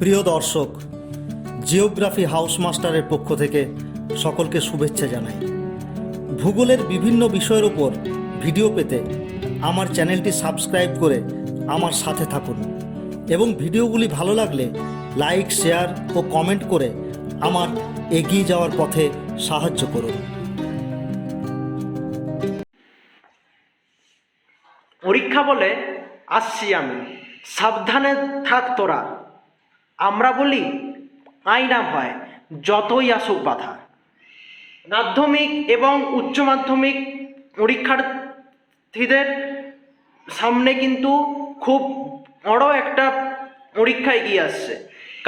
প্রিয় দর্শক, geography house মাস্টারের পক্ষ থেকে সকলকে শুভেচ্ছা জানাই। ভূগোলের বিভিন্ন বিষয়ের উপর ভিডিও পেতে আমার চ্যানেলটি সাবস্ক্রাইব করে আমার সাথে থাকুন এবং ভিডিওগুলি ভালো লাগলে লাইক, শেয়ার ও কমেন্ট করে আমার এগিয়ে যাওয়ার পথে সাহায্য করুন। পরীক্ষা বলে, আসছি আমি। সাবধানে থাক তোরা। আমরা বলি আইনা ভয় যতই আসুক বাধা। মাধ্যমিক এবং উচ্চ মাধ্যমিক পরীক্ষার্থীদের সামনে কিন্তু খুব বড় একটা পরীক্ষা এগিয়ে আসছে,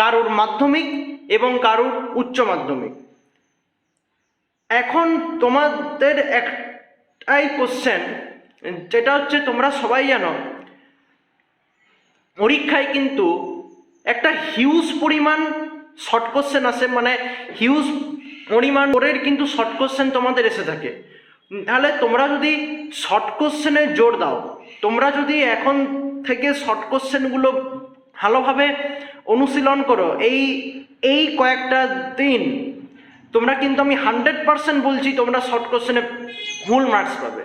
কারোর মাধ্যমিক এবং কারোর উচ্চ মাধ্যমিক। এখন তোমাদের একটাই কোশ্চেন যেটা হচ্ছে তোমরা সবাই জানো, পরীক্ষায় কিন্তু একটা হিউজ পরিমাণ শর্ট কোশ্চেন আসে মানে হিউজ পরিমাণ করে কিন্তু শর্ট কোশ্চেন তোমাদের এসে থাকে। তাহলে তোমরা যদি শর্ট কোশ্চেনে জোর দাও, তোমরা যদি এখন থেকে শর্ট কোশ্চেনগুলো ভালোভাবে অনুশীলন করো, এই এই কয়েকটা দিন তোমরা কিন্তু আমি হান্ড্রেড পার্সেন্ট বলছি তোমরা শর্ট কোশ্চেনে ভুল মার্কস পাবে।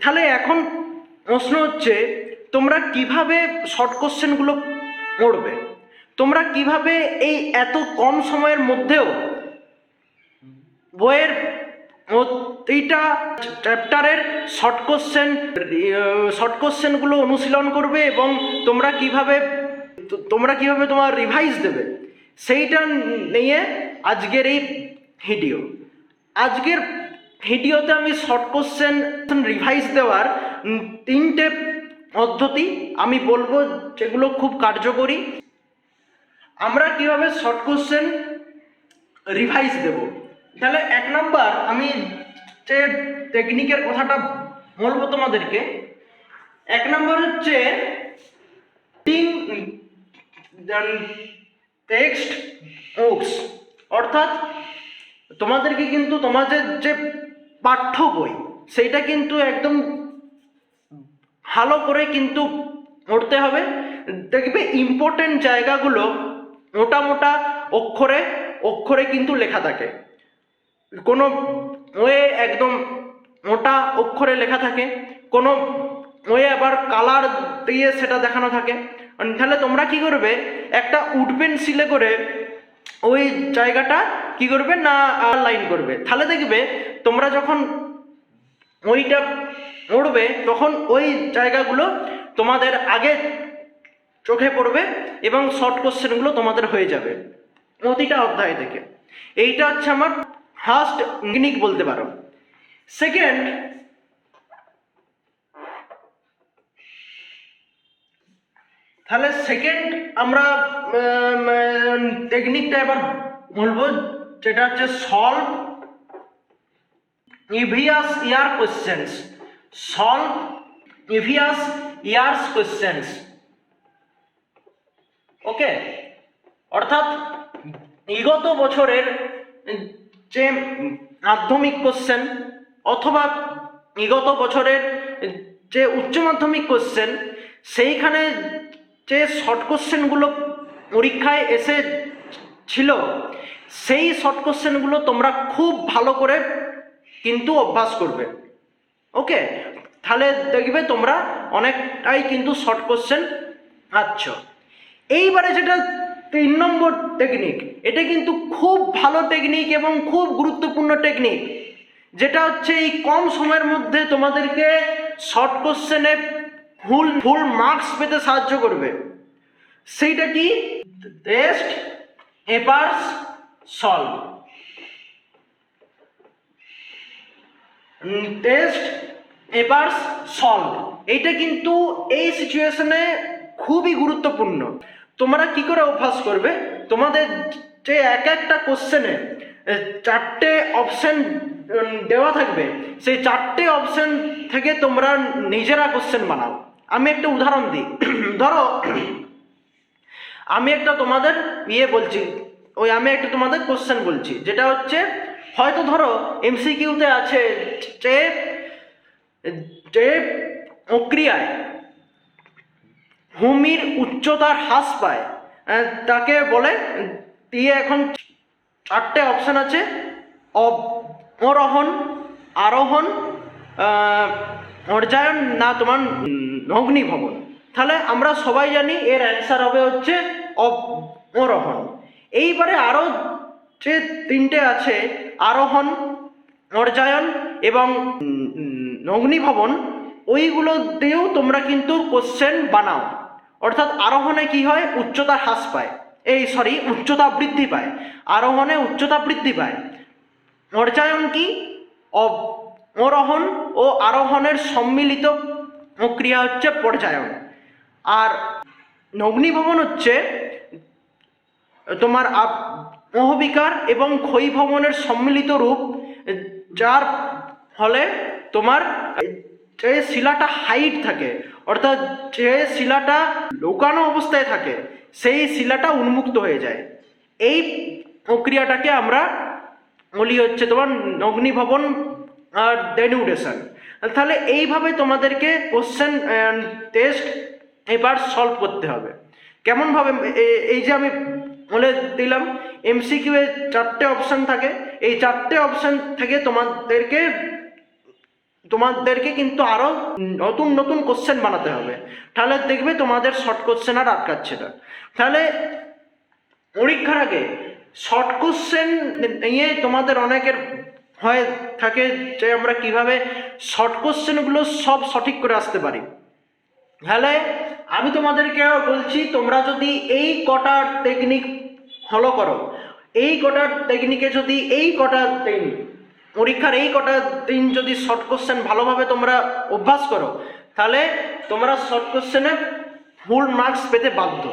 তাহলে এখন প্রশ্ন হচ্ছে তোমরা কীভাবে শর্ট কোশ্চেনগুলো পড়বে? তোমরা কীভাবে এই এত কম সময়ের মধ্যেও বইয়ের এইটা চ্যাপ্টারের শর্ট কোশ্চেন শর্ট কোশ্চেনগুলো অনুশীলন করবে এবং তোমরা কীভাবে তোমরা কীভাবে তোমার রিভাইজ দেবে? সেইটা নিয়ে আজকের এই ভিডিও আজকের ভিডিওতে আমি শর্ট কোশ্চেন রিভাইজ দেওয়ার তিনটে পদ্ধতি আমি বলব যেগুলো খুব কার্যকরী। আমরা কীভাবে শর্ট কোশ্চেন রিভাইজ দেব? তাহলে এক নাম্বার আমি যে টেকনিকের কথাটা বলব তোমাদেরকে, এক নাম্বার হচ্ছে টেক্সট বুকস অর্থাৎ তোমাদেরকে কিন্তু তোমাদের যে পাঠ্য বই, সেইটা কিন্তু একদম ভালো করে কিন্তু পড়তে হবে। দেখবে ইম্পর্টেন্ট জায়গাগুলো মোটা মোটা অক্ষরে অক্ষরে কিন্তু লেখা থাকে। কোনো ওয়ে একদম মোটা অক্ষরে লেখা থাকে, কোনো ওয়ে আবার কালার দিয়ে সেটা দেখানো থাকে। তাহলে তোমরা কি করবে? একটা উড পেন্সিলে করে ওই জায়গাটা কি করবে না লাইন করবে? তাহলে দেখবে তোমরা যখন ওইটা পড়বে তখন ওই জায়গাগুলো তোমাদের আগে চোখে পড়বে এবং শর্ট কোশ্চেনগুলো তোমাদের হয়ে যাবে। প্রতিটা অধ্যায় থেকে। এইটা হচ্ছে আমার ফার্স্ট টেকনিক বলতে পারো। সেকেন্ড তাহলে সেকেন্ড আমরা টেকনিকটা এবার বলব, যেটা হচ্ছে solve previous year questions solve previous years questions. Okay অর্থাৎ বিগত বছরের যে মাধ্যমিক কোশ্চেন অথবা বিগত বছরের যে উচ্চ মাধ্যমিক কোশ্চেন সেইখানে যে শর্ট কোশ্চেনগুলো পরীক্ষায় এসে ছিল, সেই শর্ট কোশ্চেনগুলো তোমরা খুব ভালো করে কিন্তু অভ্যাস করবে। ওকে, তাহলে দেখবে তোমরা অনেকটাই কিন্তু শর্ট কোশ্চেন পাচ্ছ। এইবারে যেটা তিন নম্বর টেকনিক এটা কিন্তু খুব ভালো টেকনিক এবং খুব গুরুত্বপূর্ণ টেকনিক যেটা হচ্ছে এই কম সময়ের মধ্যে তোমাদেরকে শর্ট কোশ্চেনে ফুল ফুল মার্কস পেতে সাহায্য করবে। সেইটা কি? Test papers solve test papers solve এইটা কিন্তু এই সিচুয়েশনে খুবই গুরুত্বপূর্ণ। তোমরা কি করে অভ্যাস করবে? তোমাদের যে এক একটা কোশ্চেনে চারটে অপশন দেওয়া থাকবে। সেই চারটে অপশন থেকে তোমরা নিজেরা কোশ্চেন বানাও। আমি একটা উদাহরণ দিই। ধরো, আমি একটা তোমাদের ইয়ে বলছি। ওই আমি একটা তোমাদের কোশ্চেন বলছি। যেটা হচ্ছে হয়তো ধরো এমসিকিউতে আছে যে যে প্রক্রিয়ায় ভূমির উচ্চতার হ্রাস পায়। তাকে বলে দিয়ে এখন চারটে অপশান আছে। অবরোহণ আরোহণ আহ, অর্জায়ন না তোমার অগ্নি ভবন তাহলে আমরা সবাই জানি এর অ্যান্সার হবে হচ্ছে অবরোহণ এইবারে আরও যে তিনটে আছে, আরোহণ অর্জায়ন এবং অগ্নিভবন ওইগুলো দিয়েও তোমরা কিন্তু কোশ্চেন বানাও। অর্থাৎ আরোহণে কি হয়? উচ্চতা হ্রাস পায়। এই সরি উচ্চতা বৃদ্ধি পায়। আরোহণে উচ্চতা বৃদ্ধি পায়। অর্জায়ন কি? অরোহণ ও আরোহণের সম্মিলিত প্রক্রিয়া হচ্ছে পর্যায়ন। আর অগ্নিভবন হচ্ছে তোমার মোহবিকার এবং ক্ষয়ভবনের সম্মিলিত রূপ, যার ফলে তোমার যে শিলাটা হাইট থাকে, অর্থাৎ যে শিলাটা লুকানো অবস্থায় থাকে, সেই শিলাটা উন্মুক্ত হয়ে যায়। এই প্রক্রিয়াটাকে আমরা বলি হচ্ছে তোমার অগ্নিভবন আর ডেনিউডেশন তাহলে এইভাবে তোমাদেরকে কোশ্চেন টেস্ট এবার সলভ করতে হবে। কেমনভাবে এই যে আমি বলে দিলাম এমসিকিউ এর চারটে অপশন থাকে। এই চারটে অপশন থেকে তোমাদেরকে তোমাদেরকে কিন্তু আরও নতুন নতুন কোশ্চেন বানাতে হবে। তাহলে দেখবে তোমাদের শর্ট কোশ্চেন আর আটকাচ্ছে না। তাহলে পরীক্ষার আগে শর্ট কোশ্চেন নিয়ে তোমাদের অনেকের হয়ে থাকে যে আমরা কীভাবে শর্ট কোশ্চেনগুলো সব সঠিক করে আসতে পারি। তাহলে আমি তোমাদেরকে বলছি, তোমরা যদি এই কটার টেকনিক ফলো করো। এই কটা টেকনিকে যদি এই কটা দিন, পরীক্ষার এই কটা দিন যদি শর্ট কোশ্চেন ভালোভাবে তোমরা অভ্যাস করো, তাহলে তোমরা শর্ট কোশ্চেনে ফুল মার্কস পেতে বাধ্য।